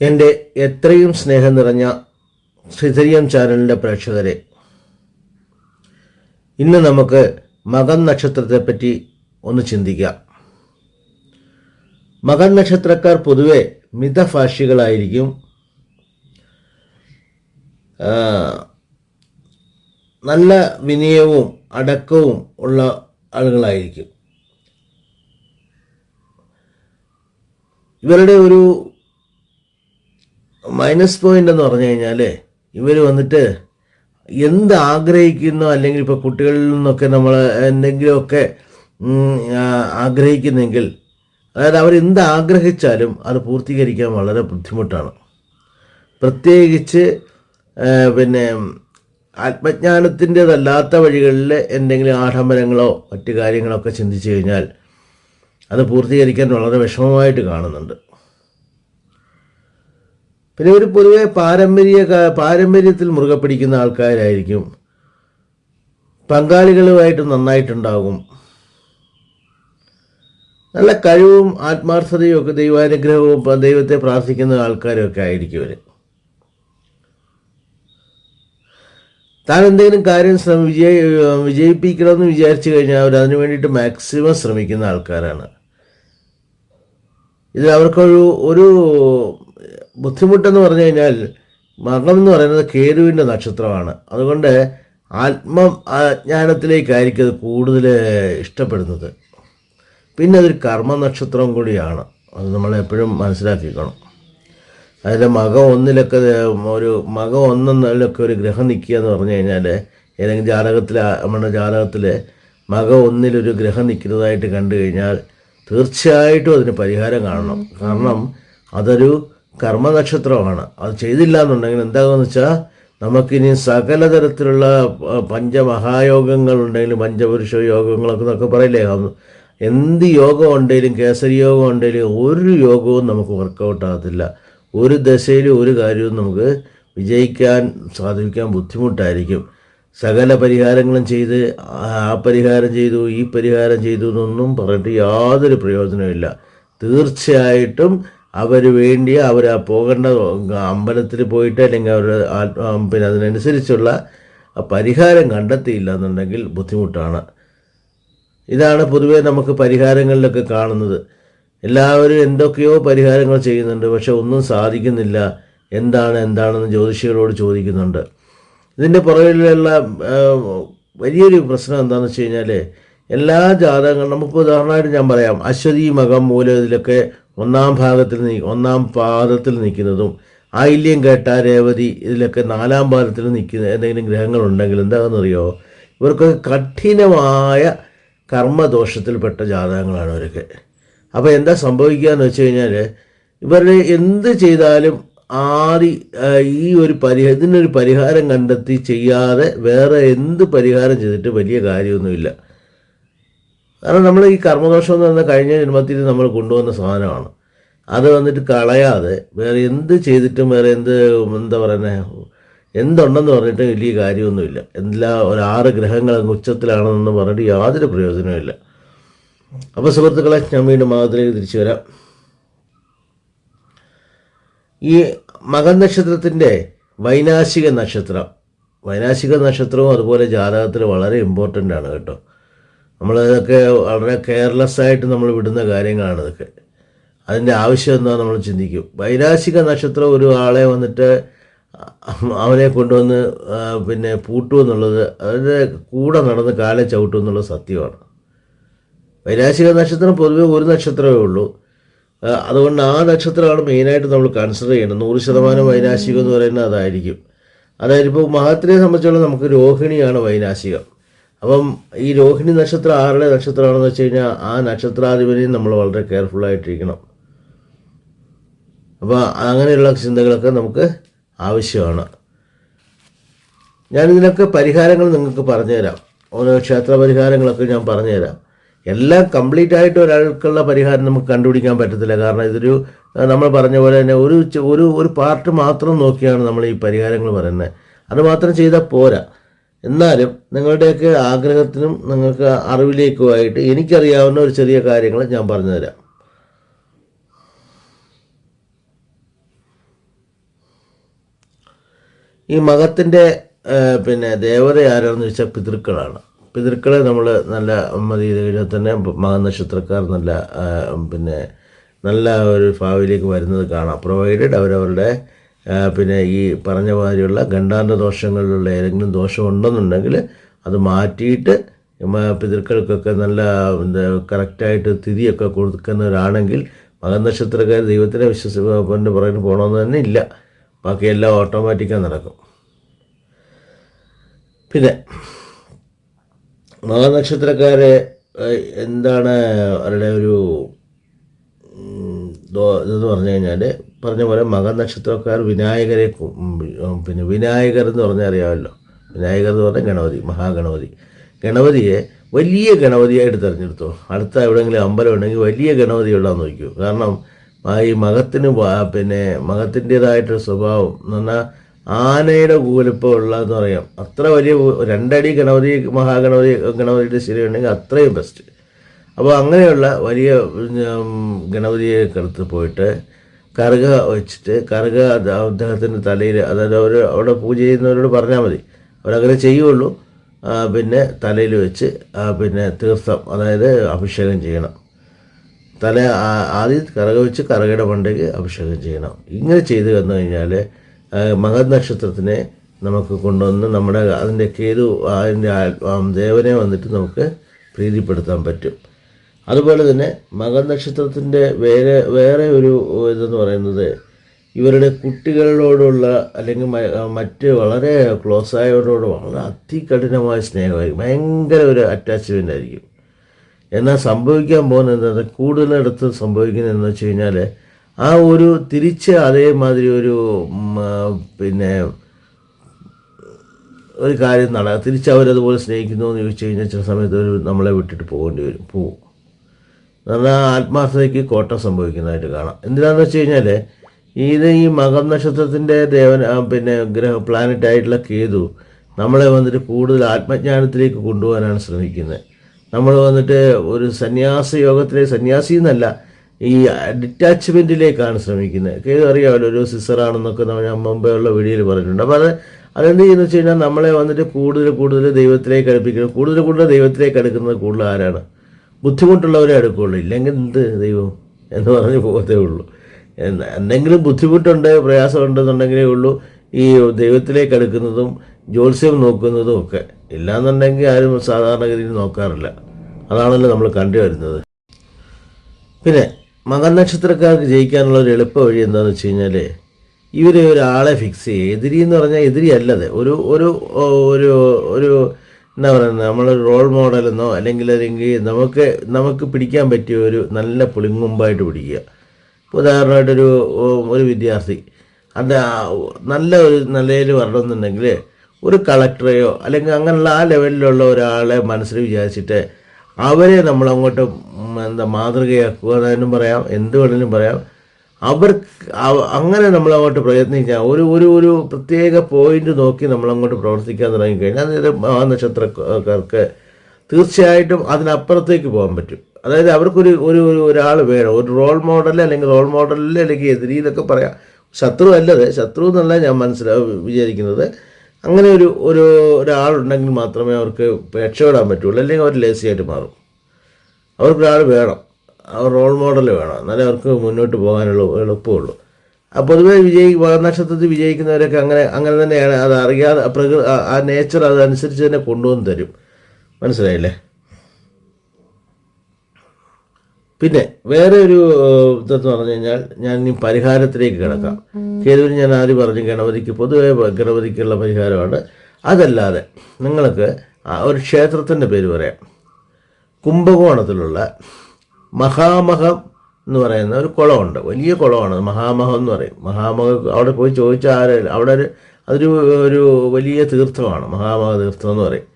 എന്റെ എത്രയും സ്നേഹം നിറഞ്ഞ ശ്രീധരിയം ചാനലിന്റെ പ്രേക്ഷകരെ ഇന്ന് നമുക്ക് മകൻ നക്ഷത്രത്തെപ്പറ്റി ഒന്ന് ചിന്തിക്കാം. മകൻ നക്ഷത്രക്കാർ പൊതുവെ മിതഭാഷികളായിരിക്കും നല്ല വിനയവും അടക്കവും ഉള്ള ആളുകളായിരിക്കും. ഇവരുടെ ഒരു മൈനസ് പോയിന്റ് എന്ന് പറഞ്ഞു കഴിഞ്ഞാൽ ഇവർ വന്നിട്ട് എന്ത് ആഗ്രഹിക്കുന്നു അല്ലെങ്കിൽ ഇപ്പോൾ കുട്ടികളിൽ നിന്നൊക്കെ നമ്മൾ എന്തെങ്കിലുമൊക്കെ ആഗ്രഹിക്കുന്നെങ്കിൽ അതായത് അവർ എന്ത് ആഗ്രഹിച്ചാലും അത് പൂർത്തീകരിക്കാൻ വളരെ ബുദ്ധിമുട്ടാണ്. പ്രത്യേകിച്ച് പിന്നെ ആത്മജ്ഞാനത്തിന്റെതല്ലാത്ത വഴികളിൽ എന്തെങ്കിലും ആഡംബരങ്ങളോ മറ്റു കാര്യങ്ങളോ ഒക്കെ ചിന്തിച്ചു കഴിഞ്ഞാൽ അത് പൂർത്തീകരിക്കാൻ വളരെ വിഷമമായിട്ട് കാണുന്നുണ്ട്. പിന്നെ ഒരു പൊതുവെ പാരമ്പര്യ പാരമ്പര്യത്തിൽ മുറുകെ പിടിക്കുന്ന ആൾക്കാരായിരിക്കും. പങ്കാളികളുമായിട്ട് നന്നായിട്ടുണ്ടാകും. നല്ല കഴിവും ആത്മാർത്ഥതയും ഒക്കെ ദൈവാനുഗ്രഹവും ദൈവത്തെ പ്രാർത്ഥിക്കുന്ന ആൾക്കാരും ഒക്കെ ആയിരിക്കും ഇവർ താൻ എന്തെങ്കിലും കാര്യം ശ്രമ വിജയ വിജയിപ്പിക്കണമെന്ന് വിചാരിച്ചു കഴിഞ്ഞാൽ അവർ അതിനു വേണ്ടിയിട്ട് മാക്സിമം ശ്രമിക്കുന്ന ആൾക്കാരാണ്. ഇത് അവർക്കൊരു ഒരു ബുദ്ധിമുട്ടെന്ന് പറഞ്ഞു കഴിഞ്ഞാൽ മരണം എന്ന് പറയുന്നത് കേരുവിന്റെ നക്ഷത്രമാണ്. അതുകൊണ്ട് ആത്മ ജ്ഞാനത്തിലേക്കായിരിക്കും അത് കൂടുതൽ ഇഷ്ടപ്പെടുന്നത്. പിന്നെ അതൊരു കർമ്മ നക്ഷത്രം കൂടിയാണ്. അത് നമ്മൾ എപ്പോഴും മനസ്സിലാക്കിക്കണം. അതിന്റെ മക ഒന്നിലൊക്കെ ഒരു മക ഒന്നിലൊക്കെ ഒരു ഗ്രഹം നിൽക്കുക എന്ന് പറഞ്ഞു കഴിഞ്ഞാൽ ഏതെങ്കിലും ജാതകത്തിൽ നമ്മുടെ ജാതകത്തിൽ മക ഒന്നിലൊരു ഗ്രഹം നിൽക്കുന്നതായിട്ട് കണ്ടു കഴിഞ്ഞാൽ തീർച്ചയായിട്ടും അതിന് പരിഹാരം കാണണം. കാരണം അതൊരു കർമ്മ നക്ഷത്രമാണ് അത് ചെയ്തില്ല എന്നുണ്ടെങ്കിൽ എന്താകുമെന്ന് വെച്ചാൽ നമുക്കിനി സകല തരത്തിലുള്ള പഞ്ചമഹായോഗങ്ങൾ ഉണ്ടെങ്കിലും പഞ്ചപുരുഷ യോഗങ്ങളൊക്കെ എന്നൊക്കെ പറയില്ലേ? എന്ത് യോഗം ഉണ്ടെങ്കിലും കേസരി യോഗം ഉണ്ടെങ്കിലും ഒരു യോഗവും നമുക്ക് വർക്കൗട്ട് ആകത്തില്ല. ഒരു ദശയിലും ഒരു കാര്യവും നമുക്ക് വിജയിക്കാൻ സാധിക്കാൻ ബുദ്ധിമുട്ടായിരിക്കും. സകല പരിഹാരങ്ങളും ചെയ്ത് ആ പരിഹാരം ചെയ്തു ഈ പരിഹാരം ചെയ്തു എന്നൊന്നും പറഞ്ഞിട്ട് യാതൊരു പ്രയോജനമില്ല തീർച്ചയായിട്ടും അവർ വേണ്ടി അവർ ആ പോകേണ്ട അമ്പലത്തിൽ പോയിട്ട് അല്ലെങ്കിൽ അവർ പിന്നെ അതിനനുസരിച്ചുള്ള പരിഹാരം കണ്ടെത്തിയില്ല എന്നുണ്ടെങ്കിൽ ബുദ്ധിമുട്ടാണ്. ഇതാണ് പൊതുവേ നമുക്ക് പരിഹാരങ്ങളിലൊക്കെ കാണുന്നത്. എല്ലാവരും എന്തൊക്കെയോ പരിഹാരങ്ങൾ ചെയ്യുന്നുണ്ട് പക്ഷെ ഒന്നും സാധിക്കുന്നില്ല. എന്താണ് എന്താണെന്ന് ജ്യോതിഷികളോട് ചോദിക്കുന്നുണ്ട്. ഇതിന്റെ പുറകിലുള്ള വലിയൊരു പ്രശ്നം എന്താണെന്ന് വെച്ച് കഴിഞ്ഞാൽ എല്ലാ ജാതകങ്ങളും നമുക്ക് ഉദാഹരണമായിട്ട് ഞാൻ പറയാം അശ്വതി മകം മൂലം ഇതിലൊക്കെ ഒന്നാം ഭാഗത്തിൽ ഒന്നാം പാദത്തിൽ നിൽക്കുന്നതും ആയില്യം കേട്ട രേവതി ഇതിലൊക്കെ നാലാം പാദത്തിൽ നിൽക്കുന്ന എന്തെങ്കിലും ഗ്രഹങ്ങളുണ്ടെങ്കിൽ എന്താണെന്നറിയോ? ഇവർക്കൊക്കെ കഠിനമായ കർമ്മദോഷത്തിൽപ്പെട്ട ജാതകങ്ങളാണ് ഇവരൊക്കെ. അപ്പോൾ എന്താ സംഭവിക്കുക എന്ന് വെച്ച് കഴിഞ്ഞാൽ ഇവരുടെ എന്ത് ചെയ്താലും ആദ്യ ആ, ഈ ഒരു പരിഹ ഇതിനൊരു പരിഹാരം കണ്ടെത്തി ചെയ്യാതെ വേറെ എന്ത് പരിഹാരം ചെയ്തിട്ട് വലിയ കാര്യമൊന്നുമില്ല. കാരണം നമ്മൾ ഈ കർമ്മദോഷം എന്ന് പറഞ്ഞാൽ കഴിഞ്ഞ ജന്മത്തിൽ നമ്മൾ കൊണ്ടുവന്ന സാധനമാണ്. അത് വന്നിട്ട് കളയാതെ വേറെ എന്ത് ചെയ്തിട്ടും വേറെ എന്ത് എന്താ പറയുന്നത് എന്തുണ്ടെന്ന് പറഞ്ഞിട്ട് വലിയ കാര്യമൊന്നുമില്ല. എല്ലാ ഒരു ആറ് ഗ്രഹങ്ങൾ ഉച്ചത്തിലാണെന്ന് പറഞ്ഞിട്ട് യാതൊരു പ്രയോജനവുമില്ല അപ്പോൾ സുഹൃത്തുക്കളെ ഞാൻ വീണ്ടും മാതത്തിലേക്ക് തിരിച്ചു വരാം. ഈ മകൻ നക്ഷത്രത്തിന്റെ വൈനാശിക നക്ഷത്രം. വൈനാശിക നക്ഷത്രവും അതുപോലെ ജാതകത്തിൽ വളരെ ഇമ്പോർട്ടന്റ് ആണ് കേട്ടോ. നമ്മളിതൊക്കെ വളരെ കെയർലെസ് ആയിട്ട് നമ്മൾ വിടുന്ന കാര്യങ്ങളാണ് ഇതൊക്കെ. അതിന്റെ ആവശ്യം എന്താ നമ്മൾ ചിന്തിക്കും. വൈരാശിക നക്ഷത്രം ഒരു ആളെ വന്നിട്ട് അവനെ കൊണ്ടുവന്ന് പിന്നെ പൂട്ടു എന്നുള്ളത് അതിന്റെ കൂടെ നടന്ന് കാലെ ചവിട്ടും എന്നുള്ളത് സത്യമാണ്. വൈരാശിക നക്ഷത്രം പൊതുവെ ഒരു നക്ഷത്രമേ ഉള്ളൂ. അതുകൊണ്ട് ആ നക്ഷത്രമാണ് മെയിനായിട്ട് നമ്മൾ കൺസിഡർ ചെയ്യേണ്ടത്. നൂറ് ശതമാനം വൈനാശികം എന്ന് പറയുന്നത് അതായിരിക്കും. അതായത് ഇപ്പോൾ മഹത്തിനെ സംബന്ധിച്ചോളം നമുക്ക് രോഹിണിയാണ് വൈനാശികം അപ്പം ഈ രോഹിണി നക്ഷത്രം ആരുടെ നക്ഷത്രമാണെന്ന് വെച്ച് കഴിഞ്ഞാൽ ആ നക്ഷത്രാധിപതിയും നമ്മൾ വളരെ കെയർഫുള്ളായിട്ടിരിക്കണം അപ്പോൾ അങ്ങനെയുള്ള ചിന്തകളൊക്കെ നമുക്ക് ആവശ്യമാണ്. ഞാനിതിനൊക്കെ പരിഹാരങ്ങൾ നിങ്ങൾക്ക് പറഞ്ഞുതരാം. ഓരോ ക്ഷേത്ര പരിഹാരങ്ങളൊക്കെ ഞാൻ പറഞ്ഞുതരാം. എല്ലാം കംപ്ലീറ്റ് ആയിട്ട് ഒരാൾക്കുള്ള പരിഹാരം നമുക്ക് കണ്ടുപിടിക്കാൻ പറ്റത്തില്ല. കാരണം ഇതൊരു നമ്മൾ പറഞ്ഞ പോലെ തന്നെ ഒരു ഒരു ഒരു പാർട്ട് മാത്രം നോക്കിയാണ് നമ്മൾ ഈ പരിഹാരങ്ങൾ പറയുന്നത്. അത് മാത്രം ചെയ്താൽ പോരാ. എന്നാലും നിങ്ങളുടെയൊക്കെ ആഗ്രഹത്തിനും നിങ്ങൾക്ക് അറിവിലേക്കുമായിട്ട് എനിക്കറിയാവുന്ന ഒരു ചെറിയ കാര്യങ്ങൾ ഞാൻ പറഞ്ഞുതരാം. ഈ മകത്തിന്റെ പിന്നെ ദേവത ആരാണെന്ന് വെച്ചാൽ പിതൃക്കളാണ്. പിതൃക്കളെ നമ്മൾ നല്ല കഴിഞ്ഞാൽ തന്നെ മകൻ നക്ഷത്രക്കാർ നല്ല പിന്നെ നല്ല ഒരു ഭാവിയിലേക്ക് വരുന്നത് കാണാം. പ്രൊവൈഡഡ് അവരവരുടെ പിന്നെ ഈ പറഞ്ഞ മാതിരിയുള്ള ഗണ്ടാന്ത ദോഷങ്ങളിലുള്ള ഏതെങ്കിലും ദോഷം ഉണ്ടെന്നുണ്ടെങ്കിൽ അത് മാറ്റിയിട്ട് പിതൃക്കൾക്കൊക്കെ നല്ല കറക്റ്റായിട്ട് തിരിയൊക്കെ കൊടുക്കുന്നവരാണെങ്കിൽ മകൻ നക്ഷത്രക്കാർ ദൈവത്തിനെ വിശ്വസിന്റെ പുറകിൽ പോകണമെന്ന് തന്നെ ഇല്ല. ബാക്കിയെല്ലാം ഓട്ടോമാറ്റിക്കായി നടക്കും. പിന്നെ മകനക്ഷത്രക്കാരെ എന്താണ് അവരുടെ ഒരു ഇതെന്ന് പറഞ്ഞു കഴിഞ്ഞാൽ പറഞ്ഞ പോലെ മകനക്ഷത്രക്കാർ വിനായകരെ പിന്നെ വിനായകർ എന്ന് പറഞ്ഞാൽ അറിയാമല്ലോ. വിനായകർ എന്ന് പറഞ്ഞാൽ ഗണപതി മഹാഗണപതി. ഗണപതിയെ വലിയ ഗണപതിയായിട്ട് തിരഞ്ഞെടുത്തു. അടുത്ത എവിടെയെങ്കിലും അമ്പലം ഉണ്ടെങ്കിൽ വലിയ ഗണപതി ഉള്ളതെന്ന് നോക്കൂ കാരണം ഈ മകത്തിന് പിന്നെ മകത്തിന്റെതായിട്ടൊരു സ്വഭാവം എന്ന് പറഞ്ഞാൽ ആനയുടെ കൂലിപ്പം ഉള്ളതെന്ന് പറയാം. അത്ര വലിയ രണ്ടടി ഗണപതി മഹാഗണപതി ഗണപതിയുടെ ശരി ഉണ്ടെങ്കിൽ അത്രയും ബെസ്റ്റ് അപ്പോൾ അങ്ങനെയുള്ള വലിയ ഗണപതിയെ കടുത്ത് പോയിട്ട് കറുക വെച്ചിട്ട് കറുക അദ്ദേഹത്തിന്റെ തലയിൽ അതായത് അവർ അവിടെ പൂജ ചെയ്യുന്നവരോട് പറഞ്ഞാൽ മതി. അവരങ്ങനെ ചെയ്യുള്ളൂ. പിന്നെ തലയിൽ വെച്ച് പിന്നെ തീർത്ഥം അതായത് അഭിഷേകം ചെയ്യണം. തല ആദ്യം കറക വെച്ച് കറകയുടെ മണ്ടയ്ക്ക് അഭിഷേകം ചെയ്യണം. ഇങ്ങനെ ചെയ്തു വന്നു കഴിഞ്ഞാൽ മകൻ നക്ഷത്രത്തിനെ നമുക്ക് കൊണ്ടുവന്ന് നമ്മുടെ അതിന്റെ കേതു അതിന്റെ ദേവനെ വന്നിട്ട് നമുക്ക് പ്രീതിപ്പെടുത്താൻ പറ്റും. അതുപോലെ തന്നെ മകൻ നക്ഷത്രത്തിന്റെ വേറെ വേറെ ഒരു ഇതെന്ന് പറയുന്നത് ഇവരുടെ കുട്ടികളോടുള്ള അല്ലെങ്കിൽ മറ്റ് വളരെ ക്ലോസ് ആയവരോട് വളരെ അതികഠിനമായ സ്നേഹമായിരിക്കും. ഭയങ്കര ഒരു അറ്റാച്ച്മെന്റ് ആയിരിക്കും. എന്നാൽ സംഭവിക്കാൻ പോകുന്ന എന്താ കൂടുതലിടത്ത് സംഭവിക്കുന്നതെന്ന് വെച്ച് കഴിഞ്ഞാൽ ആ ഒരു തിരിച്ച് അതേമാതിരി ഒരു പിന്നെ ഒരു കാര്യം നട തിരിച്ച് അവരതുപോലെ സ്നേഹിക്കുന്നു എന്ന് ചോദിച്ചു കഴിഞ്ഞാൽ ചില സമയത്ത് ഒരു നമ്മളെ വിട്ടിട്ട് പോകേണ്ടി വരും പോവും. എന്നാൽ ആത്മാർത്ഥതയ്ക്ക് കോട്ടം സംഭവിക്കുന്നതായിട്ട് കാണാം. എന്തിനാന്ന് വെച്ച് കഴിഞ്ഞാൽ ഇത് ഈ മകം നക്ഷത്രത്തിന്റെ ദേവൻ പിന്നെ ഗ്രഹ പ്ലാനറ്റ് ആയിട്ടുള്ള കേതു നമ്മളെ വന്നിട്ട് കൂടുതൽ ആത്മജ്ഞാനത്തിലേക്ക് കൊണ്ടുപോകാനാണ് ശ്രമിക്കുന്നത്. നമ്മൾ വന്നിട്ട് ഒരു സന്യാസ യോഗത്തിലെ സന്യാസി എന്നല്ല ഈ ഡിറ്റാച്ച്മെന്റിലേക്കാണ് ശ്രമിക്കുന്നത്. കേതു അറിയാമല്ലോ ഒരു സിസറാണെന്നൊക്കെ നമ്മൾ ഞാൻ മുമ്പേ ഉള്ള വീഡിയോയിൽ പറഞ്ഞിട്ടുണ്ട്. അപ്പോൾ അത് അതെന്ത് ചെയ്യുന്നു വെച്ച് കഴിഞ്ഞാൽ നമ്മളെ വന്നിട്ട് കൂടുതൽ കൂടുതൽ ദൈവത്തിലേക്ക് അടുപ്പിക്കുന്നത് കൂടുതൽ കൂടുതൽ ദൈവത്തിലേക്ക് അടുക്കുന്നത് കൂടുതൽ ആരാണ്? ബുദ്ധിമുട്ടുള്ളവരെ എടുക്കുകയുള്ളൂ. ഇല്ലെങ്കിൽ എന്ത് ദൈവം എന്ന് പറഞ്ഞ് പോകത്തേ ഉള്ളൂ. എന്തെങ്കിലും ബുദ്ധിമുട്ടുണ്ട് പ്രയാസമുണ്ടെന്നുണ്ടെങ്കിലേ ഉള്ളൂ. ഈ ദൈവത്തിലേക്ക് അടുക്കുന്നതും ജ്യോത്സ്യം നോക്കുന്നതും ഒക്കെ. ഇല്ലാന്നുണ്ടെങ്കിൽ ആരും സാധാരണഗതിയിൽ നോക്കാറില്ല. അതാണല്ലോ നമ്മൾ കണ്ടുവരുന്നത് പിന്നെ മകൻ നക്ഷത്രക്കാർക്ക് ജയിക്കാനുള്ള ഒരു എളുപ്പ വഴി എന്താണെന്ന് വെച്ച് കഴിഞ്ഞാൽ ഇവരെ ഒരാളെ ഫിക്സ് ചെയ്യുക. എതിരി എന്ന് പറഞ്ഞാൽ എതിരി അല്ലത്. ഒരു ഒരു ഒരു ഒരു എന്താ പറയുന്നത്? നമ്മളൊരു റോൾ മോഡലെന്നോ അല്ലെങ്കിൽ അല്ലെങ്കിൽ നമുക്ക് നമുക്ക് പിടിക്കാൻ പറ്റിയ ഒരു നല്ല പുളിങ്ങുമ്പായിട്ട് പിടിക്കുക. ഇപ്പോൾ ഉദാഹരണമായിട്ടൊരു ഒരു വിദ്യാർത്ഥി അത് നല്ല ഒരു നിലയിൽ വരണമെന്നുണ്ടെങ്കിൽ ഒരു കളക്ടറെയോ അല്ലെങ്കിൽ അങ്ങനെയുള്ള ആ ലെവലിലുള്ള ഒരാളെ മനസ്സിൽ വിചാരിച്ചിട്ട് അവരെ നമ്മൾ അങ്ങോട്ട് എന്താ മാതൃകയാക്കുക എന്നും പറയാം എന്ത് വേണമെങ്കിലും പറയാം. അവർക്ക് അങ്ങനെ നമ്മൾ അങ്ങോട്ട് പ്രയത്നിക്കുക ഒരു ഒരു ഒരു പ്രത്യേക പോയിന്റ് നോക്കി നമ്മൾ അങ്ങോട്ട് പ്രവർത്തിക്കാൻ തുടങ്ങിക്കഴിഞ്ഞാൽ അതായത് ആ നക്ഷത്രക്കാർക്ക് തീർച്ചയായിട്ടും അതിനപ്പുറത്തേക്ക് പോകാൻ പറ്റും. അതായത് അവർക്കൊരു ഒരു ഒരു ഒരാൾ വേണം. ഒരു റോൾ മോഡൽ അല്ലെങ്കിൽ റോൾ മോഡലിൽ അല്ലെങ്കിൽ എതിരി എന്നൊക്കെ പറയാം. ശത്രു അല്ലത്. ശത്രു എന്നല്ല ഞാൻ മനസ്സിലാ വിചാരിക്കുന്നത്. അങ്ങനെ ഒരു ഒരു ഒരാളുണ്ടെങ്കിൽ മാത്രമേ അവർക്ക് രക്ഷപ്പെടാൻ പറ്റുള്ളൂ. അല്ലെങ്കിൽ അവർ ലേസിയായിട്ട് മാറും. അവർക്കൊരാൾ വേണം. അവർ റോൾ മോഡൽ വേണം. എന്നാലേ അവർക്ക് മുന്നോട്ട് പോകാനുള്ള എളുപ്പമുള്ളൂ. പൊതുവെ വിജയി നക്ഷത്രത്തിൽ വിജയിക്കുന്നവരൊക്കെ അങ്ങനെ അങ്ങനെ തന്നെയാണ്. അത് അറിയാതെ പ്രകൃ ആ- നേച്ചർ അതനുസരിച്ച് തന്നെ കൊണ്ടുവന്ന് തരും. മനസ്സിലായില്ലേ? പിന്നെ വേറെ ഒരു ഇതെന്ന് പറഞ്ഞു കഴിഞ്ഞാൽ ഞാൻ ഇനി പരിഹാരത്തിലേക്ക് കിടക്കാം. കേതുവിന് ഞാൻ ആദ്യം പറഞ്ഞു ഗണപതിക്ക് പൊതുവെ ഗണപതിക്കുള്ള പരിഹാരമാണ്. അതല്ലാതെ നിങ്ങൾക്ക് ഒരു ക്ഷേത്രത്തിന്റെ പേര് പറയാം. കുംഭകോണത്തിലുള്ള മഹാമഹം എന്ന് പറയുന്ന ഒരു കുളമുണ്ട്. വലിയ കുളമാണ്. മഹാമഹം എന്ന് പറയും. മഹാമഹം അവിടെ പോയി ചോദിച്ചാൽ ആരും അവിടെ ഒരു അതൊരു ഒരു വലിയ തീർത്ഥമാണ്. മഹാമഹ തീർത്ഥം എന്ന് പറയും.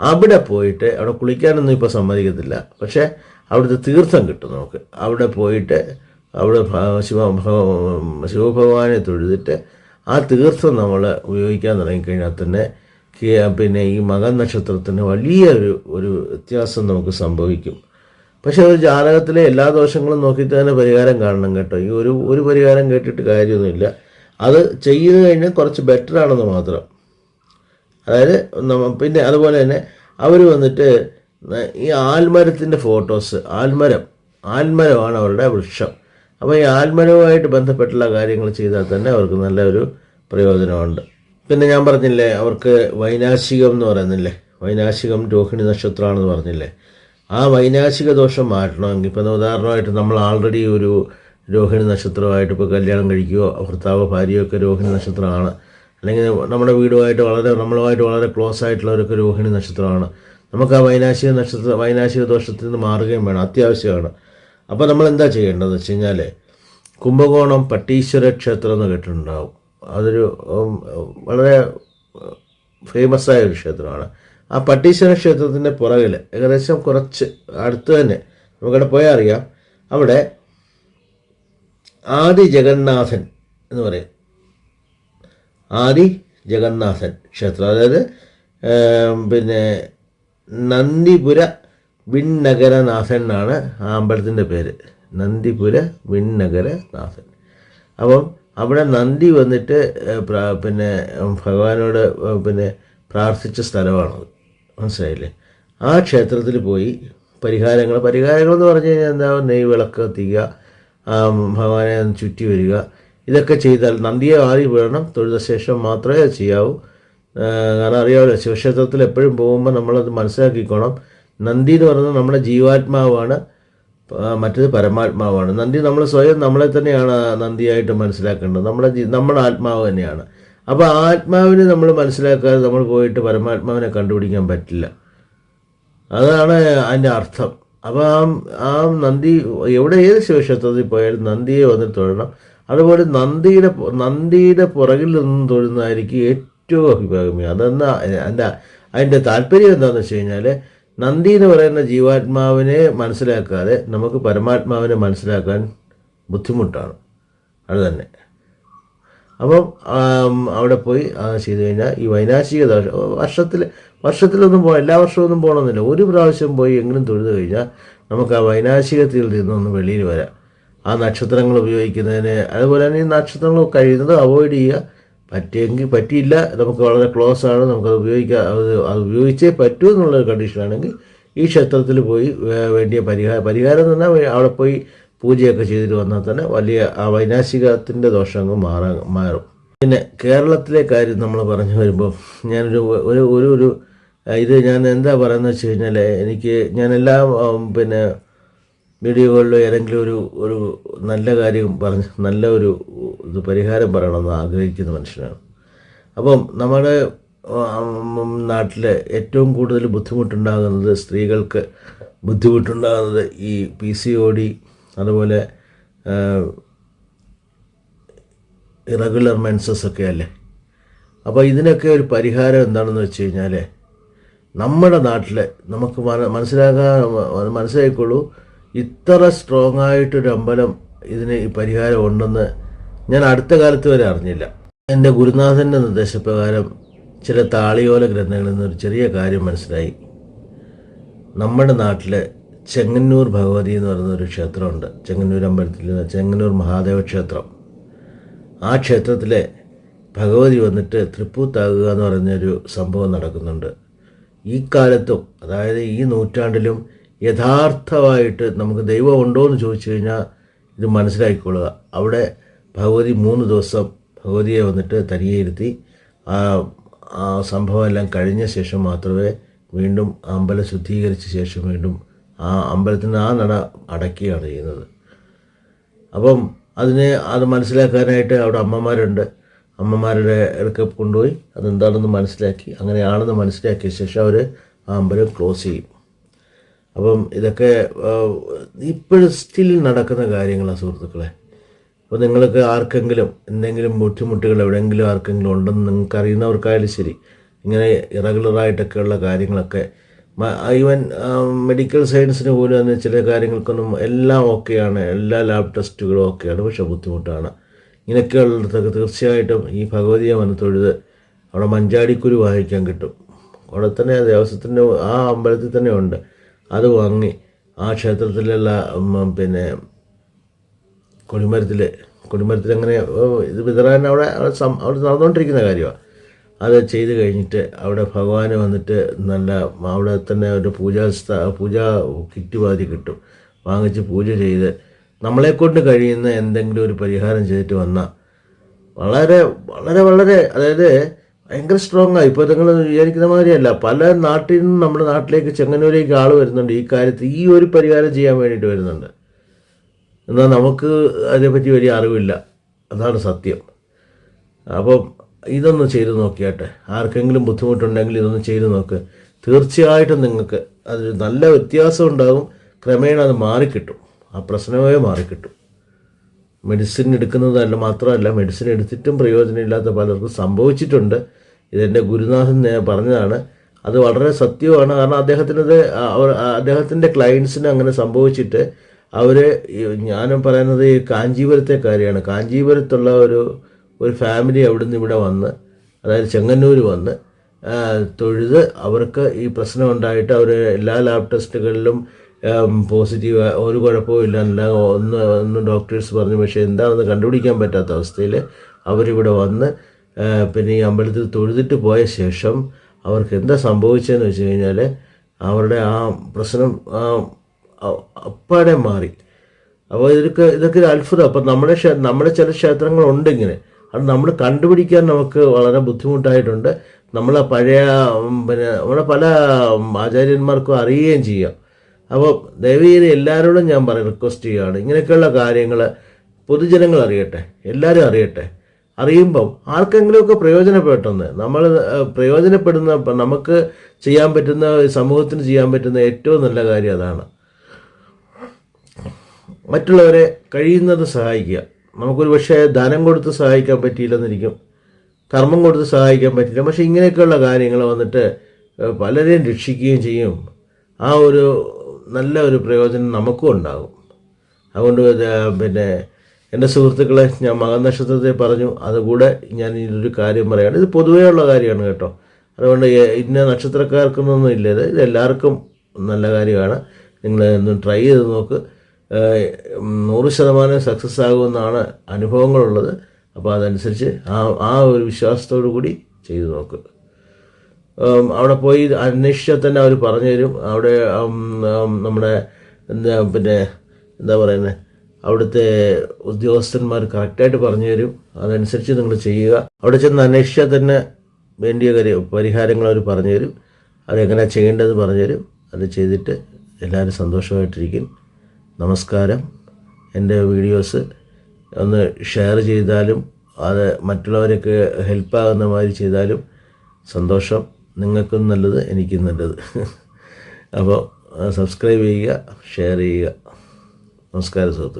അവിടെ പോയിട്ട് അവിടെ കുളിക്കാനൊന്നും ഇപ്പോൾ സമ്മതിക്കത്തില്ല. പക്ഷേ അവിടുത്തെ തീർത്ഥം കിട്ടും നമുക്ക്. അവിടെ പോയിട്ട് അവിടെ ശിവ ശിവഭഗവാനെ തൊഴുതിട്ട് ആ തീർത്ഥം നമ്മൾ ഉപയോഗിക്കാൻ തുടങ്ങിക്കഴിഞ്ഞാൽ തന്നെ പിന്നെ ഈ മകൻ നക്ഷത്രത്തിന് വലിയൊരു ഒരു വ്യത്യാസം നമുക്ക് സംഭവിക്കും. പക്ഷെ ഒരു ജാതകത്തിലെ എല്ലാ ദോഷങ്ങളും നോക്കിയിട്ട് തന്നെ പരിഹാരം കാണണം കേട്ടോ. ഈ ഒരു ഒരു പരിഹാരം കേട്ടിട്ട് കാര്യമൊന്നുമില്ല. അത് ചെയ്തു കഴിഞ്ഞാൽ കുറച്ച് ബെറ്റർ ആണെന്ന് മാത്രം. അതായത് പിന്നെ അതുപോലെ തന്നെ അവർ വന്നിട്ട് ഈ ആൽമരത്തിന്റെ ഫോട്ടോസ് ആൽമരം ആൽമരമാണ് അവരുടെ വൃക്ഷം. അപ്പോൾ ഈ ആൽമരവുമായിട്ട് ബന്ധപ്പെട്ടുള്ള കാര്യങ്ങൾ ചെയ്താൽ തന്നെ അവർക്ക് നല്ലൊരു പ്രയോജനമുണ്ട്. പിന്നെ ഞാൻ പറഞ്ഞില്ലേ അവർക്ക് വൈനാശികം എന്ന് പറയുന്നില്ലേ? വൈനാശികം രോഹിണി നക്ഷത്രമാണെന്ന് പറഞ്ഞില്ലേ? ആ വൈനാശിക ദോഷം മാറ്റണമെങ്കിൽ ഇപ്പം ഉദാഹരണമായിട്ട് നമ്മൾ ആൾറെഡി ഒരു രോഹിണി നക്ഷത്രമായിട്ട് ഇപ്പോൾ കല്യാണം കഴിക്കുകയോ ഭർത്താവ് ഭാര്യയോ ഒക്കെ രോഹിണി നക്ഷത്രമാണ്. അല്ലെങ്കിൽ നമ്മുടെ വീടുമായിട്ട് വളരെ നമ്മളുമായിട്ട് വളരെ ക്ലോസ് ആയിട്ടുള്ളവരൊക്കെ രോഹിണി നക്ഷത്രമാണ്. നമുക്ക് ആ വൈനാശിക നക്ഷത്ര വൈനാശിക ദോഷത്തിൽ നിന്ന് മാറുകയും വേണം. അത്യാവശ്യമാണ്. അപ്പോൾ നമ്മൾ എന്താ ചെയ്യേണ്ടതെന്ന് വെച്ച് കഴിഞ്ഞാൽ കുംഭകോണം പട്ടീശ്വര ക്ഷേത്രം എന്ന് കേട്ടിട്ടുണ്ടാവും. അതൊരു വളരെ ഫേമസ് ആയ ഒരു ക്ഷേത്രമാണ്. ആ പട്ടീശ്വര ക്ഷേത്രത്തിന്റെ പുറകിൽ ഏകദേശം കുറച്ച് അടുത്ത് തന്നെ നമുക്കവിടെ പോയാൽ അറിയാം. അവിടെ ആദി ജഗന്നാഥൻ എന്ന് പറയും. ആദി ജഗന്നാഥൻ ക്ഷേത്രം. അതായത് പിന്നെ നന്ദിപുര വിണ്ണഗരനാഥൻ എന്നാണ് ആ അമ്പലത്തിന്റെ പേര്. നന്ദിപുര വിണ്ണഗരനാഥൻ. അപ്പം അവിടെ നന്ദി വന്നിട്ട് പിന്നെ ഭഗവാനോട് പിന്നെ പ്രാർത്ഥിച്ച സ്ഥലമാണത്. മനസ്സിലായില്ലേ? ആ ക്ഷേത്രത്തിൽ പോയി പരിഹാരങ്ങൾ പരിഹാരങ്ങൾ എന്ന് പറഞ്ഞു കഴിഞ്ഞാൽ എന്താ? നെയ് വിളക്ക് കത്തിക്കുക ആ, ഭഗവാനെ ചുറ്റി വരിക. ഇതൊക്കെ ചെയ്താൽ നന്ദിയെ ആറി വീഴണം. തൊഴുത ശേഷം മാത്രമേ അത് ചെയ്യാവൂ. കാരണം അറിയാമല്ലോ ശിവക്ഷേത്രത്തിൽ എപ്പോഴും പോകുമ്പോൾ നമ്മളത് മനസ്സിലാക്കിക്കോണം. നന്ദി എന്ന് പറയുന്നത് നമ്മുടെ ജീവാത്മാവാണ് മറ്റേത് പരമാത്മാവാണ്. നന്ദി നമ്മൾ സ്വയം നമ്മളെ തന്നെയാണ് നന്ദിയായിട്ട് മനസ്സിലാക്കേണ്ടത്. നമ്മുടെ നമ്മുടെ ആത്മാവ് തന്നെയാണ്. അപ്പോൾ ആത്മാവിനെ നമ്മൾ മനസ്സിലാക്കാതെ നമ്മൾ പോയിട്ട് പരമാത്മാവിനെ കണ്ടുപിടിക്കാൻ പറ്റില്ല. അതാണ് അതിന്റെ അർത്ഥം. അപ്പോൾ ആ ആ നന്ദി എവിടെ ഏത് ശിവക്ഷേത്രത്തിൽ പോയാലും നന്ദിയെ വന്ന് തൊഴണം. അതുപോലെ നന്ദിയുടെ നന്ദിയുടെ പുറകിൽ നിന്നും തൊഴുന്നതായിരിക്കും ഏറ്റവും അഭിഭാഗമ്യം അതെന്നാ അതിന്റെ അതിന്റെ താല്പര്യം എന്താണെന്ന് വെച്ച് കഴിഞ്ഞാൽ നന്ദി എന്ന് പറയുന്ന ജീവാത്മാവിനെ മനസ്സിലാക്കാതെ നമുക്ക് പരമാത്മാവിനെ മനസ്സിലാക്കാൻ ബുദ്ധിമുട്ടാണ്. അത് തന്നെ. അപ്പം അവിടെ പോയി ചെയ്തു കഴിഞ്ഞാൽ ഈ വൈനാശിക ദോഷം വർഷത്തിൽ വർഷത്തിലൊന്നും പോകാം എല്ലാ വർഷവും ഒന്നും പോകണമെന്നില്ല ഒരു പ്രാവശ്യം പോയി എങ്കിലും തൊഴുത് കഴിഞ്ഞാൽ നമുക്ക് ആ വൈനാശികത്തിൽ നിന്നൊന്ന് വെളിയിൽ വരാം. ആ നക്ഷത്രങ്ങൾ ഉപയോഗിക്കുന്നതിന് അതുപോലെ തന്നെ ഈ നക്ഷത്രങ്ങൾ കഴിയുന്നത് അവോയ്ഡ് ചെയ്യുക. പറ്റിയെങ്കിൽ പറ്റിയില്ല നമുക്ക് വളരെ ക്ലോസ് ആണ് നമുക്കത് ഉപയോഗിക്കാം അത് അത് ഉപയോഗിച്ചേ പറ്റൂ എന്നുള്ളൊരു കണ്ടീഷനാണെങ്കിൽ ഈ ക്ഷേത്രത്തിൽ പോയി വേണ്ടിയ പരിഹാരം പരിഹാരം എന്ന് പറഞ്ഞാൽ അവിടെ പോയി പൂജയൊക്കെ ചെയ്തിട്ട് വന്നാൽ തന്നെ വലിയ ആ വൈനാശികത്തിന്റെ ദോഷങ്ങൾ മാറാൻ മാറും. പിന്നെ കേരളത്തിലെ കാര്യം നമ്മൾ പറഞ്ഞു വരുമ്പോൾ ഞാനൊരു ഒരു ഒരു ഒരു ഇത് ഞാൻ എന്താ പറയുന്നത് വെച്ച് കഴിഞ്ഞാൽ എനിക്ക് ഞാൻ എല്ലാ പിന്നെ വീഡിയോകളിലോ ഏതെങ്കിലും ഒരു ഒരു നല്ല കാര്യം പറഞ്ഞ് നല്ല ഒരു ഇത് പരിഹാരം പറയണമെന്ന് ആഗ്രഹിക്കുന്ന മനുഷ്യനാണ്. അപ്പം നമ്മുടെ നാട്ടിൽ ഏറ്റവും കൂടുതൽ ബുദ്ധിമുട്ടുണ്ടാകുന്നത് സ്ത്രീകൾക്ക് ബുദ്ധിമുട്ടുണ്ടാകുന്നത് ഈ പി സി ഒ ഡി അതുപോലെ ഇറഗുലർ മെൻസസ് ഒക്കെ അല്ലേ? അപ്പോൾ ഇതിനൊക്കെ ഒരു പരിഹാരം എന്താണെന്ന് വെച്ച് കഴിഞ്ഞാൽ നമ്മുടെ നാട്ടിൽ നമുക്ക് മന- മനസ്സിലാക്കാൻ മനസ്സിലാക്കിക്കോളൂ ഇത്ര സ്ട്രോങ് ആയിട്ടൊരു അമ്പലം ഇതിന് പരിഹാരം ഉണ്ടെന്ന് ഞാൻ അടുത്ത കാലത്ത് വരെ അറിഞ്ഞില്ല. എന്റെ ഗുരുനാഥന്റെ നിർദ്ദേശപ്രകാരം ചില താളിയോല ഗ്രന്ഥങ്ങളിൽ നിന്ന് ഒരു ചെറിയ കാര്യം മനസ്സിലായി. നമ്മുടെ നാട്ടിൽ ചെങ്ങന്നൂർ ഭഗവതി എന്ന് പറയുന്ന ഒരു ക്ഷേത്രമുണ്ട്. ചെങ്ങന്നൂർ അമ്പലത്തിൽ ചെങ്ങന്നൂർ മഹാദേവ ക്ഷേത്രം. ആ ക്ഷേത്രത്തിലെ ഭഗവതി വന്നിട്ട് തൃപ്പൂത്താകുക എന്ന് പറയുന്നൊരു സംഭവം നടക്കുന്നുണ്ട്. ഈ കാലത്തും അതായത് ഈ നൂറ്റാണ്ടിലും യഥാർത്ഥമായിട്ട് നമുക്ക് ദൈവം ഉണ്ടോ എന്ന് ചോദിച്ചു കഴിഞ്ഞാൽ ഇത് മനസ്സിലാക്കിക്കൊള്ളുക. അവിടെ ഭഗവതി മൂന്ന് ദിവസം ഭഗവതിയെ വന്നിട്ട് തനിയിരുത്തി. ആ ആ സംഭവമെല്ലാം കഴിഞ്ഞ ശേഷം മാത്രമേ വീണ്ടും അമ്പലം ശുദ്ധീകരിച്ച ശേഷം വീണ്ടും ആ അമ്പലത്തിന് ആ നട അടയ്ക്കുകയാണ് ചെയ്യുന്നത്. അപ്പം അതിനെ അത് മനസ്സിലാക്കാനായിട്ട് അവിടെ അമ്മമാരുണ്ട്. അമ്മമാരുടെ അടുക്ക കൊണ്ടുപോയി അതെന്താണെന്ന് മനസ്സിലാക്കി അങ്ങനെയാണെന്ന് മനസ്സിലാക്കിയ ശേഷം അവർ ആ അമ്പലം ക്ലോസ് ചെയ്യും. അപ്പം ഇതൊക്കെ ഇപ്പോഴും സ്റ്റിൽ നടക്കുന്ന കാര്യങ്ങളാണ് സുഹൃത്തുക്കളെ. അപ്പോൾ നിങ്ങൾക്ക് ആർക്കെങ്കിലും എന്തെങ്കിലും ബുദ്ധിമുട്ടുകൾ എവിടെയെങ്കിലും ആർക്കെങ്കിലും ഉണ്ടെന്ന് നിങ്ങൾക്ക് അറിയുന്നവർക്കായാലും ശരി ഇങ്ങനെ ഇറഗുലറായിട്ടൊക്കെയുള്ള കാര്യങ്ങളൊക്കെ ഈവൻ മെഡിക്കൽ സയൻസിന് പോലും തന്നെ ചില കാര്യങ്ങൾക്കൊന്നും എല്ലാം ഓക്കെയാണ് എല്ലാ ലാബ് ടെസ്റ്റുകളും ഓക്കെയാണ് പക്ഷെ ബുദ്ധിമുട്ടാണ്. ഇങ്ങനെയൊക്കെയുള്ളിടത്തൊക്കെ തീർച്ചയായിട്ടും ഈ ഭഗവതിയെ വന്ന് തൊഴുത് അവിടെ മഞ്ചാടിക്കുരു വായിക്കാൻ കിട്ടും. അവിടെ തന്നെ ദേവസ്വത്തിന്റെ ആ അമ്പലത്തിൽ തന്നെ ഉണ്ട്. അത് വാങ്ങി ആ ക്ഷേത്രത്തിലുള്ള പിന്നെ കൊടിമരത്തിൽ കൊടിമരത്തിൽ അങ്ങനെ ഇത് വിതറാൻ അവിടെ അവിടെ നടന്നുകൊണ്ടിരിക്കുന്ന കാര്യമാണ് അത് ചെയ്ത് കഴിഞ്ഞിട്ട് അവിടെ ഭഗവാൻ വന്നിട്ട് നല്ല അവിടെ തന്നെ ഒരു പൂജാ പൂജ പൂജാ കിറ്റ് മാതിരി കിട്ടും. വാങ്ങിച്ച് പൂജ ചെയ്ത് നമ്മളെക്കൊണ്ട് കഴിയുന്ന എന്തെങ്കിലും ഒരു പരിഹാരം ചെയ്തിട്ട് വന്നാൽ വളരെ വളരെ വളരെ അതായത് ഭയങ്കര സ്ട്രോങ് ആയി ഇപ്പോൾ നിങ്ങൾ വിചാരിക്കുന്ന മാതിരിയല്ല. പല നാട്ടിൽ നിന്നും നമ്മുടെ നാട്ടിലേക്ക് ചെങ്ങന്നൂരേക്ക് ആൾ വരുന്നുണ്ട്. ഈ കാര്യത്തിൽ ഈ ഒരു പരിഹാരം ചെയ്യാൻ വേണ്ടിയിട്ട് വരുന്നുണ്ട്. എന്നാൽ നമുക്ക് അതിനെപ്പറ്റി വലിയ അറിവില്ല. അതാണ് സത്യം. അപ്പം ഇതൊന്ന് ചെയ്ത് നോക്കിയാട്ടെ. ആർക്കെങ്കിലും ബുദ്ധിമുട്ടുണ്ടെങ്കിൽ ഇതൊന്ന് ചെയ്ത് നോക്ക്. തീർച്ചയായിട്ടും നിങ്ങൾക്ക് അതിൽ നല്ല വ്യത്യാസം ഉണ്ടാകും. ക്രമേണ അത് മാറിക്കിട്ടും. ആ പ്രശ്നമേ മാറിക്കിട്ടും. മെഡിസിൻ എടുക്കുന്നതല്ല മാത്രമല്ല മെഡിസിൻ എടുത്തിട്ടും പ്രയോജനമില്ലാത്ത പലർക്കും സംഭവിച്ചിട്ടുണ്ട്. ഇതെന്റെ ഗുരുനാഥൻ പറഞ്ഞതാണ്. അത് വളരെ സത്യമാണ് കാരണം അദ്ദേഹത്തിനത് അവർ അദ്ദേഹത്തിന്റെ ക്ലയൻസിന് അങ്ങനെ സംഭവിച്ചിട്ട് അവർ ഞാനും പറയുന്നത് ഈ കാഞ്ചീപുരത്തെ കാര്യമാണ്. കാഞ്ചീപുരത്തുള്ള ഒരു ഒരു ഫാമിലി അവിടുന്ന് ഇവിടെ വന്ന് അതായത് ചെങ്ങന്നൂർ വന്ന് തൊഴുത് അവർക്ക് ഈ പ്രശ്നം ഉണ്ടായിട്ട് അവർ എല്ലാ ലാബ് ടെസ്റ്റുകളിലും പോസിറ്റീവ് ഒരു കുഴപ്പവും ഇല്ല എന്നല്ല ഒന്ന് ഒന്ന് ഡോക്ടേഴ്സ് പറഞ്ഞു പക്ഷേ എന്താണെന്ന് കണ്ടുപിടിക്കാൻ പറ്റാത്ത അവസ്ഥയിൽ അവരിവിടെ വന്ന് പിന്നെ ഈ അമ്പലത്തിൽ തൊഴുതിട്ട് പോയ ശേഷം അവർക്ക് എന്താ സംഭവിച്ചതെന്ന് വെച്ച് കഴിഞ്ഞാൽ അവരുടെ ആ പ്രശ്നം അപ്പാടെ മാറി. അപ്പോൾ ഇതൊക്കെ ഇതൊക്കെ ഒരു അത്ഭുതം. അപ്പം നമ്മുടെ നമ്മുടെ ചില ക്ഷേത്രങ്ങളുണ്ട് ഇങ്ങനെ. അത് നമ്മൾ കണ്ടുപിടിക്കാൻ നമുക്ക് വളരെ ബുദ്ധിമുട്ടായിട്ടുണ്ട്. നമ്മൾ പഴയ പിന്നെ നമ്മുടെ പല ആചാര്യന്മാർക്കും അറിയുകയും ചെയ്യാം. അപ്പോൾ ദയവീത് എല്ലാവരോടും ഞാൻ പറയും റിക്വസ്റ്റ് ചെയ്യുകയാണ്. ഇങ്ങനെയൊക്കെയുള്ള കാര്യങ്ങൾ പൊതുജനങ്ങൾ അറിയട്ടെ എല്ലാവരും അറിയട്ടെ. അറിയുമ്പം ആർക്കെങ്കിലുമൊക്കെ പ്രയോജനപ്പെട്ടെന്ന് നമ്മൾ പ്രയോജനപ്പെടുന്ന നമുക്ക് ചെയ്യാൻ പറ്റുന്ന സമൂഹത്തിന് ചെയ്യാൻ പറ്റുന്ന ഏറ്റവും നല്ല കാര്യം അതാണ്. മറ്റുള്ളവരെ കഴിയുന്നത് സഹായിക്കുക. നമുക്കൊരു പക്ഷേ ധനം കൊടുത്ത് സഹായിക്കാൻ പറ്റിയില്ലെന്നിരിക്കും. കർമ്മം കൊടുത്ത് സഹായിക്കാൻ പറ്റില്ല. പക്ഷേ ഇങ്ങനെയൊക്കെയുള്ള കാര്യങ്ങൾ വന്നിട്ട് പലരെയും രക്ഷിക്കുകയും ചെയ്യും. ആ ഒരു നല്ല ഒരു പ്രയോജനം നമുക്കും ഉണ്ടാകും. അതുകൊണ്ട് പിന്നെ എന്റെ സുഹൃത്തുക്കളെ ഞാൻ മകനക്ഷത്രത്തെ പറഞ്ഞു. അതുകൂടെ ഞാൻ ഇതൊരു കാര്യം പറയുകയാണ് ഇത് പൊതുവെയുള്ള കാര്യമാണ് കേട്ടോ. അതുകൊണ്ട് ഇന്ന നക്ഷത്രക്കാർക്കൊന്നും ഇല്ല. ഇത് എല്ലാവർക്കും നല്ല കാര്യമാണ്. നിങ്ങൾ ഒന്ന് ട്രൈ ചെയ്ത് നോക്ക്. നൂറ് ശതമാനം സക്സസ് ആകുമെന്നാണ് അനുഭവങ്ങളുള്ളത്. അപ്പോൾ അതനുസരിച്ച് ആ ആ ഒരു വിശ്വാസത്തോടു കൂടി ചെയ്തു നോക്ക്. അവിടെ പോയി അന്വേഷിച്ചാൽ തന്നെ അവർ പറഞ്ഞു തരും. അവിടെ നമ്മുടെ എന്താ പിന്നെ എന്താ പറയുന്നത് അവിടുത്തെ ഉദ്യോഗസ്ഥന്മാർ കറക്റ്റായിട്ട് പറഞ്ഞു തരും. അതനുസരിച്ച് നിങ്ങൾ ചെയ്യുക. അവിടെ ചെന്ന് അന്വേഷിച്ചാൽ തന്നെ വേണ്ടിയ കാര്യം പരിഹാരങ്ങൾ അവർ പറഞ്ഞു തരും. അതെങ്ങനെയാണ് ചെയ്യേണ്ടത് പറഞ്ഞു തരും. അത് ചെയ്തിട്ട് എല്ലാവരും സന്തോഷമായിട്ടിരിക്കും. നമസ്കാരം. എന്റെ വീഡിയോസ് ഒന്ന് ഷെയർ ചെയ്താലും അത് മറ്റുള്ളവരൊക്കെ ഹെൽപ്പാകുന്ന മാതിരി ചെയ്താലും സന്തോഷം. നിങ്ങൾക്കും നല്ലത് എനിക്കും നല്ലത്. അപ്പോൾ സബ്സ്ക്രൈബ് ചെയ്യുക ഷെയർ ചെയ്യുക. നമസ്കാരം സുഹൃത്തുക്കളെ.